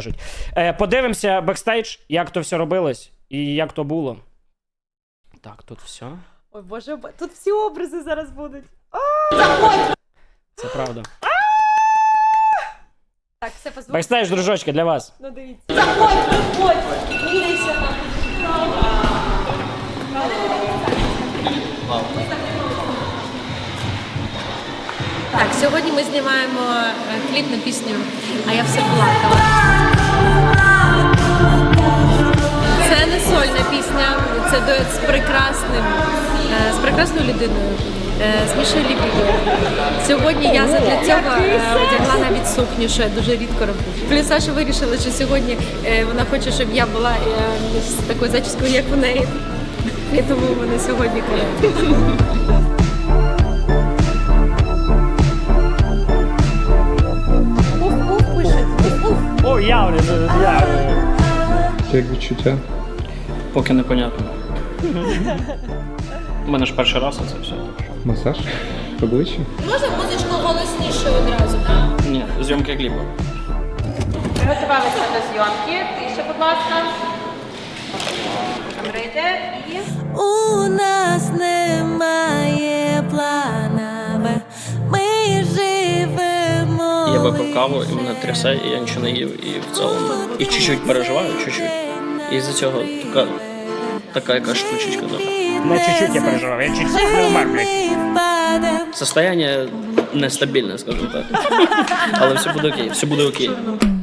кажуть. Е, подивимося бекстейдж, як то все робилось і як то було. Так, тут все. Ой, боже, тут всі образи зараз будуть. Це правда. Так, все позволь. Бекстейдж, дружочки, для вас. Ну дивіться. Заходь, виходь, міряйся там. Так, сьогодні ми знімаємо е, кліп на пісню А я все плакала. Сольна пісня, це дует з прекрасним, е, з прекрасною людиною, е, з Мішою Ліпікою. Сьогодні я задля цього е, одягла навіть сукню, що я дуже рідко роблю. Плюс Саша вирішила, що сьогодні вона хоче, щоб я була з такою зачіскою, як в неї. І тому в мене сьогодні. Уф-уф. О, я, я. Як відчуття? Поки непонятно. У мене ж перший раз це все. Масаж? Обличчя? Можна музичку голосніше одразу? Так? Ні, зйомки кліпу. Приготувалися до зйомки. Тише, будь ласка. Камера йде і... У нас немає плана Б. Ми живемо. Я випив каву, і мене трясе, і я нічого не їв, і в цілому. І чуть-чуть переживаю, чуть-чуть. І з-за цього така, така яка штучечка. Да. Не чуть-чуть я переживав, я чуть-чуть не умер, блядь. Состояние нестабільне, скажімо так. Але все буде окей, все буде окей.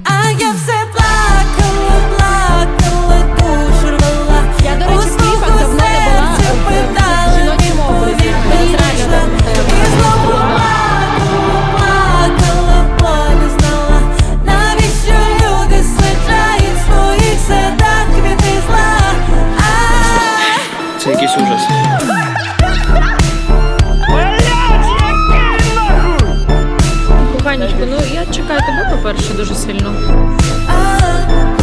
А я все плакала, плакала, душу рвала. Я, до речі, в кліпах давно не була в питала, жіночому образі. Мені А, якийсь ужас. Коханечко, ну я чекаю тебе, по-перше, дуже сильно.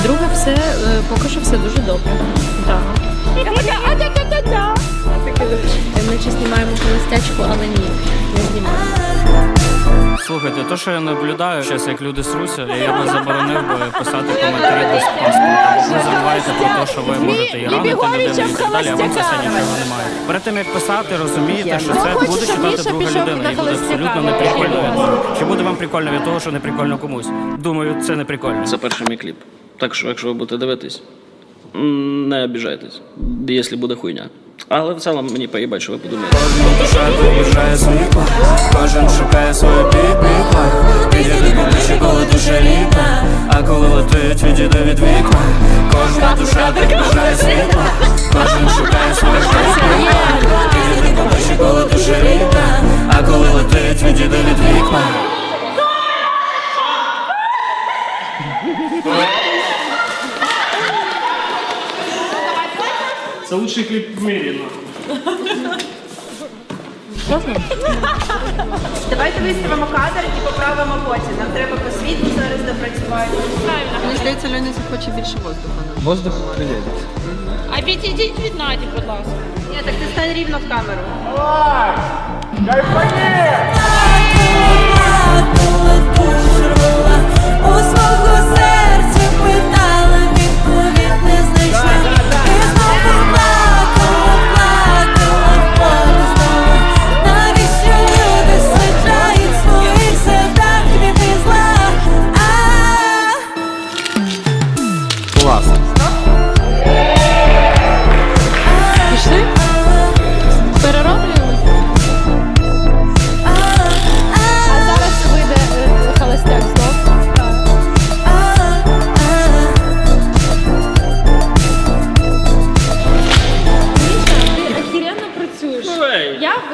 Друге, все, е, поки що все дуже добре. Так. Ми чи знімаємо холостячку, але ні, не знімаємо. Слухайте, то, що я наблюдаю зараз, як люди сруся, я би заборонив би писати коментарі без паспорта. Ви забуваєте про те, що ви можете і ранити людину і так далі, а вам за це нічого немає. Перед тим як писати, розумієте, що це буде читати друга людина і буде абсолютно неприкольно від того. Чи буде вам прикольно від того, що не прикольно комусь? Думаю, це не прикольно. Це перший мій кліп. Так що, якщо ви будете дивитись, не обіжайтесь, якщо буде хуйня. Але в цілому мені поїбать, що ви подумаєте. Душа вибажає світла, кожен шукає свою підмітла. Підійди ближче, коли душа рідна, а коли летить, відійди від вікна. Кожна душа так бажає світла, кожен шукає свою підмітла. Підійди ближче, коли душа рідна, а коли летить, відійди від вікна. Це лучший кліп в мірі. Давайте виставимо кадр і поправимо потім. Нам треба по світлу зараз допрацювати. Мені здається, Льоня захоче більше воздуха. Воздух приєдеться. А відійдіть від Наді, будь ласка. Ні, так ти стань рівно в камеру. Плакала,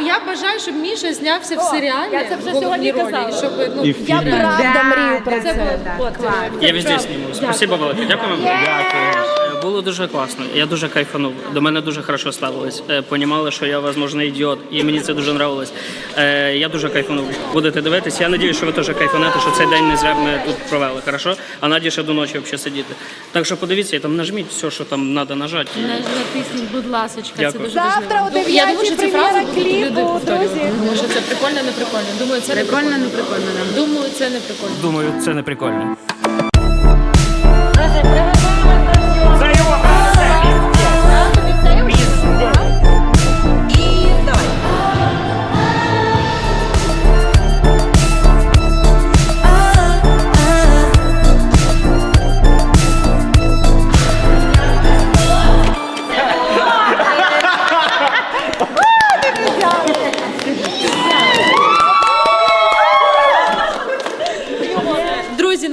Я, бажаю, щоб Міша знявся в серіалі. я це вже в головній сьогодні ролі, казала. Щоб, ну, І в я фільмі. правда мрію про да, це. було от, клас. це Я везде зніму. Спасибо велике. Дякую вам. Дякую. Було дуже класно. Я дуже кайфанув. До мене дуже хорошо ставились. Е, Понімали, що я, можливо, ідіот, і мені це дуже нравилось. Е, Я дуже кайфанув. Будете дивитись. Я надію, що ви теж кайфанете, що цей день не зря ми тут провели. Хорошо? А Наді ще до ночі взагалі сидіти. Так що подивіться, і там нажміть все, що там треба нажати. Натисніть, будь ласочка, це Дякую. дуже Завтра о Я думаю, 9-й що це прем'єра будуть люди кліпу, повторювати. друзі. Може це прикольно, не прикольно. Думаю, це не прикольно, не прикольно. Думаю, це не прикольно. Думаю, це не прикольно.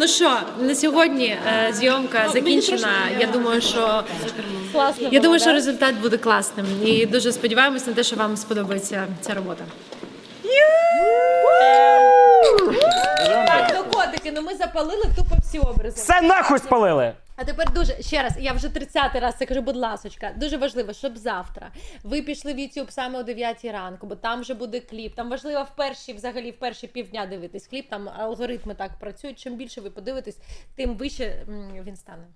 Що, на сьогодні е, зйомка закінчена. Я думаю, що Класно я думаю, що результат буде класним. І дуже сподіваємось на те, що вам сподобається ця робота. Так, ну котики, ну ми запалили тупо всі образи. Все нахуй спалили! А тепер дуже ще раз, я вже 30-й раз це кажу, будь ласочка, дуже важливо, щоб завтра ви пішли в YouTube саме о 9 ранку, бо там вже буде кліп. Там важливо в перші, взагалі, в перші півдня дивитись кліп. Там алгоритми так працюють. Чим більше ви подивитесь, тим вище він стане.